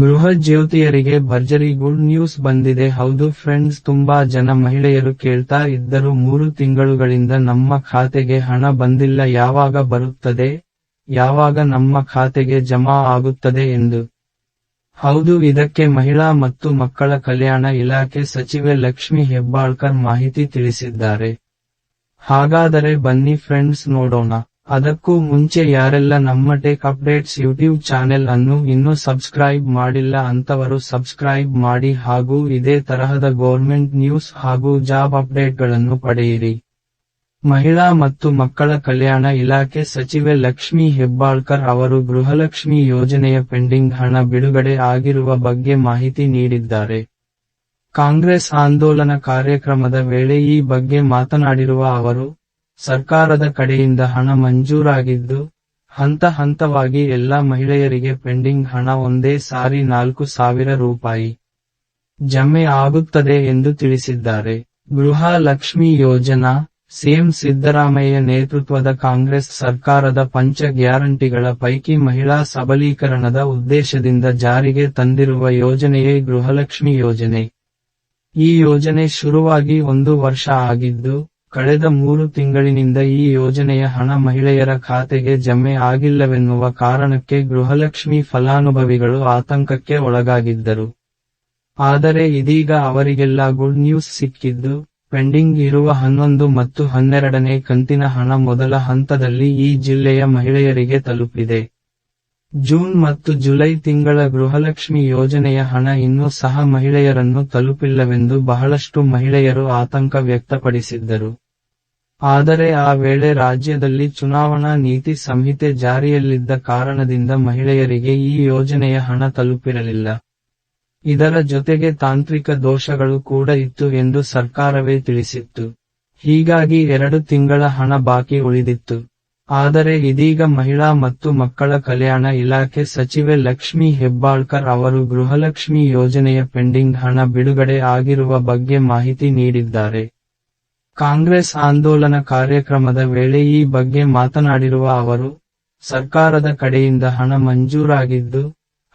ಗೃಹ ಜ್ಯೋತಿಯರಿಗೆ ಭರ್ಜರಿ good news ಬಂದಿದೆ. ಹೌದು ಫ್ರೆಂಡ್ಸ್ ತುಂಬಾ ಜನ ಮಹಿಳೆಯರು ಕೇಳ್ತಾ ಇದ್ದರು. ಮೂರು ತಿಂಗಳುಗಳಿಂದ ನಮ್ಮ ಖಾತೆಗೆ ಹಣ ಬಂದಿಲ್ಲ. ಯಾವಾಗ ಬರುತ್ತದೆ? ಯಾವಾಗ ನಮ್ಮ ಖಾತೆಗೆ ಜಮಾ ಆಗುತ್ತದೆ ಎಂದು. ಹೌದು, ಇದಕ್ಕೆ ಮಹಿಳಾ ಮತ್ತು ಮಕ್ಕಳ ಕಲ್ಯಾಣ ಇಲಾಖೆ ಸಚಿವೆ ಲಕ್ಷ್ಮಿ ಹೆಬ್ಬಾಳ್ಕರ್ ಮಾಹಿತಿ ತಿಳಿಸಿದ್ದಾರೆ. ಹಾಗಾದರೆ ಬನ್ನಿ ಫ್ರೆಂಡ್ಸ್ ನೋಡೋಣ. ಅದಕ್ಕೂ ಮುಂಚೆ ಯಾರೆಲ್ಲ ನಮ್ಮ ಟೆಕ್ ಅಪ್ಡೇಟ್ಸ್ ಯೂಟ್ಯೂಬ್ ಚಾನೆಲ್ ಅನ್ನು ಇನ್ನೂ ಸಬ್ಸ್ಕ್ರೈಬ್ ಮಾಡಿಲ್ಲ ಅಂತವರು ಸಬ್ಸ್ಕ್ರೈಬ್ ಮಾಡಿ ಹಾಗೂ ಇದೇ ತರಹದ ಗೌರ್ಮೆಂಟ್ ನ್ಯೂಸ್ ಹಾಗೂ ಜಾಬ್ ಅಪ್ಡೇಟ್ಗಳನ್ನು ಪಡೆಯಿರಿ. ಮಹಿಳಾ ಮತ್ತು ಮಕ್ಕಳ ಕಲ್ಯಾಣ ಇಲಾಖೆ ಸಚಿವೆ ಲಕ್ಷ್ಮಿ ಹೆಬ್ಬಾಳ್ಕರ್ ಅವರು ಗೃಹಲಕ್ಷ್ಮಿ ಯೋಜನೆಯ ಪೆಂಡಿಂಗ್ ಹಣ ಬಿಡುಗಡೆ ಆಗಿರುವ ಬಗ್ಗೆ ಮಾಹಿತಿ ನೀಡಿದ್ದಾರೆ. ಕಾಂಗ್ರೆಸ್ ಆಂದೋಲನ ಕಾರ್ಯಕ್ರಮದ ವೇಳೆ ಈ ಬಗ್ಗೆ ಮಾತನಾಡಿರುವ ಅವರು ಸರ್ಕಾರದ ಕಡೆಯಿಂದ ಹಣ ಮಂಜೂರಾಗಿದ್ದು, ಹಂತ ಹಂತವಾಗಿ ಎಲ್ಲ ಮಹಿಳೆಯರಿಗೆ ಪೆಂಡಿಂಗ್ ಹಣ ಒಂದೇ ಸಾರಿ ನಾಲ್ಕು ಸಾವಿರ ರೂಪಾಯಿ ಜಮೆ ಆಗುತ್ತದೆ ಎಂದು ತಿಳಿಸಿದ್ದಾರೆ. ಗೃಹ ಲಕ್ಷ್ಮಿ ಯೋಜನಾ, ಸಿಎಂ ಸಿದ್ದರಾಮಯ್ಯ ನೇತೃತ್ವದ ಕಾಂಗ್ರೆಸ್ ಸರ್ಕಾರದ ಪಂಚ ಗ್ಯಾರಂಟಿಗಳ ಪೈಕಿ ಮಹಿಳಾ ಸಬಲೀಕರಣದ ಉದ್ದೇಶದಿಂದ ಜಾರಿಗೆ ತಂದಿರುವ ಯೋಜನೆಯೇ ಗೃಹಲಕ್ಷ್ಮಿ ಯೋಜನೆ. ಈ ಯೋಜನೆ ಶುರುವಾಗಿ ಒಂದು ವರ್ಷ ಆಗಿದ್ದು ಕಳೆದ ಮೂರು ತಿಂಗಳಿನಿಂದ ಈ ಯೋಜನೆಯ ಹಣ ಮಹಿಳೆಯರ ಖಾತೆಗೆ ಜಮೆ ಆಗಿಲ್ಲವೆನ್ನುವ ಕಾರಣಕ್ಕೆ ಗೃಹಲಕ್ಷ್ಮಿ ಫಲಾನುಭವಿಗಳು ಆತಂಕಕ್ಕೆ ಒಳಗಾಗಿದ್ದರು. ಆದರೆ ಇದೀಗ ಅವರಿಗೆಲ್ಲ ಗುಡ್ ನ್ಯೂಸ್ ಸಿಕ್ಕಿದ್ದು, ಪೆಂಡಿಂಗ್ ಇರುವ ಹನ್ನೊಂದು ಮತ್ತು ಹನ್ನೆರಡನೇ ಕಂತಿನ ಹಣ ಮೊದಲ ಹಂತದಲ್ಲಿ ಈ ಜಿಲ್ಲೆಯ ಮಹಿಳೆಯರಿಗೆ ತಲುಪಿದೆ. ಜೂನ್ ಮತ್ತು ಜುಲೈ ತಿಂಗಳ ಗೃಹಲಕ್ಷ್ಮಿ ಯೋಜನೆಯ ಹಣ ಇನ್ನೂ ಸಹ ಮಹಿಳೆಯರನ್ನು ತಲುಪಿಲ್ಲವೆಂದು ಬಹಳಷ್ಟು ಮಹಿಳೆಯರು ಆತಂಕ ವ್ಯಕ್ತಪಡಿಸಿದ್ದರು. ಆದರೆ ಆ ವೇಳೆ ರಾಜ್ಯದಲ್ಲಿ ಚುನಾವಣಾ ನೀತಿ ಸಂಹಿತೆ ಜಾರಿಯಲ್ಲಿದ್ದ ಕಾರಣದಿಂದ ಮಹಿಳೆಯರಿಗೆ ಈ ಯೋಜನೆಯ ಹಣ ತಲುಪಿರಲಿಲ್ಲ. ಇದರ ಜೊತೆಗೆ ತಾಂತ್ರಿಕ ದೋಷಗಳು ಕೂಡ ಇತ್ತು ಎಂದು ಸರ್ಕಾರವೇ ತಿಳಿಸಿತ್ತು. ಹೀಗಾಗಿ ಎರಡು ತಿಂಗಳ ಹಣ ಬಾಕಿ ಉಳಿದಿತ್ತು. ಆದರೆ ಇದೀಗ ಮಹಿಳಾ ಮತ್ತು ಮಕ್ಕಳ ಕಲ್ಯಾಣ ಇಲಾಖೆ ಸಚಿವೆ ಲಕ್ಷ್ಮಿ ಹೆಬ್ಬಾಳ್ಕರ್ ಅವರು ಗೃಹಲಕ್ಷ್ಮಿ ಯೋಜನೆಯ ಪೆಂಡಿಂಗ್ ಹಣ ಬಿಡುಗಡೆ ಆಗಿರುವ ಬಗ್ಗೆ ಮಾಹಿತಿ ನೀಡಿದ್ದಾರೆ. ಕಾಂಗ್ರೆಸ್ ಆಂದೋಲನ ಕಾರ್ಯಕ್ರಮದ ವೇಳೆ ಈ ಬಗ್ಗೆ ಮಾತನಾಡಿರುವ ಅವರು, ಸರ್ಕಾರದ ಕಡೆಯಿಂದ ಹಣ ಮಂಜೂರಾಗಿದ್ದು,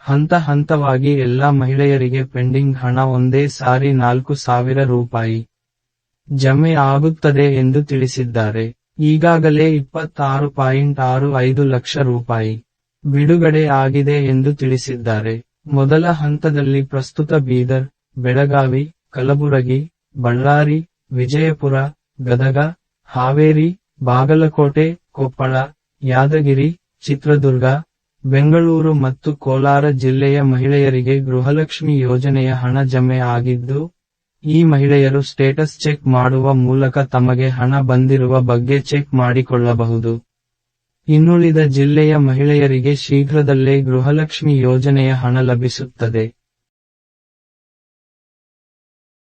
ಹಂತ ಹಂತವಾಗಿ ಎಲ್ಲಾ ಮಹಿಳೆಯರಿಗೆ ಪೆಂಡಿಂಗ್ ಹಣ ಒಂದೇ ಸಾರಿ ನಾಲ್ಕು ಸಾವಿರ ರೂಪಾಯಿ ಜಮೆ ಆಗುತ್ತದೆ ಎಂದು ತಿಳಿಸಿದ್ದಾರೆ. ಈಗಾಗಲೇ ಇಪ್ಪತ್ತಾರು ಪಾಯಿಂಟ್ ಆರು ಐದು ಲಕ್ಷ ರೂಪಾಯಿ ಬಿಡುಗಡೆ ಆಗಿದೆ ಎಂದು ತಿಳಿಸಿದ್ದಾರೆ. ಮೊದಲ ಹಂತದಲ್ಲಿ ಪ್ರಸ್ತುತ ಬೀದರ್, ಬೆಳಗಾವಿ, ಕಲಬುರಗಿ, ಬಳ್ಳಾರಿ, ವಿಜಯಪುರ ಗದಗ, ಹಾವೇರಿ, ಬಾಗಲಕೋಟೆ, ಕೊಪ್ಪಳ, ಯಾದಗಿರಿ, ಚಿತ್ರದುರ್ಗ, ಬೆಂಗಳೂರು ಮತ್ತು ಕೋಲಾರ ಜಿಲ್ಲೆಯ ಮಹಿಳೆಯರಿಗೆ ಗೃಹಲಕ್ಷ್ಮಿ ಯೋಜನೆಯ ಹಣ ಜಮೆ ಆಗಿದ್ದು, ಈ ಮಹಿಳೆಯರು ಸ್ಟೇಟಸ್ ಚೆಕ್ ಮಾಡುವ ಮೂಲಕ ತಮಗೆ ಹಣ ಬಂದಿರುವ ಬಗ್ಗೆ ಚೆಕ್ ಮಾಡಿಕೊಳ್ಳಬಹುದು. ಇನ್ನುಳಿದ ಜಿಲ್ಲೆಯ ಮಹಿಳೆಯರಿಗೆ ಶೀಘ್ರದಲ್ಲೇ ಗೃಹಲಕ್ಷ್ಮಿ ಯೋಜನೆಯ ಹಣ ಲಭಿಸುತ್ತದೆ.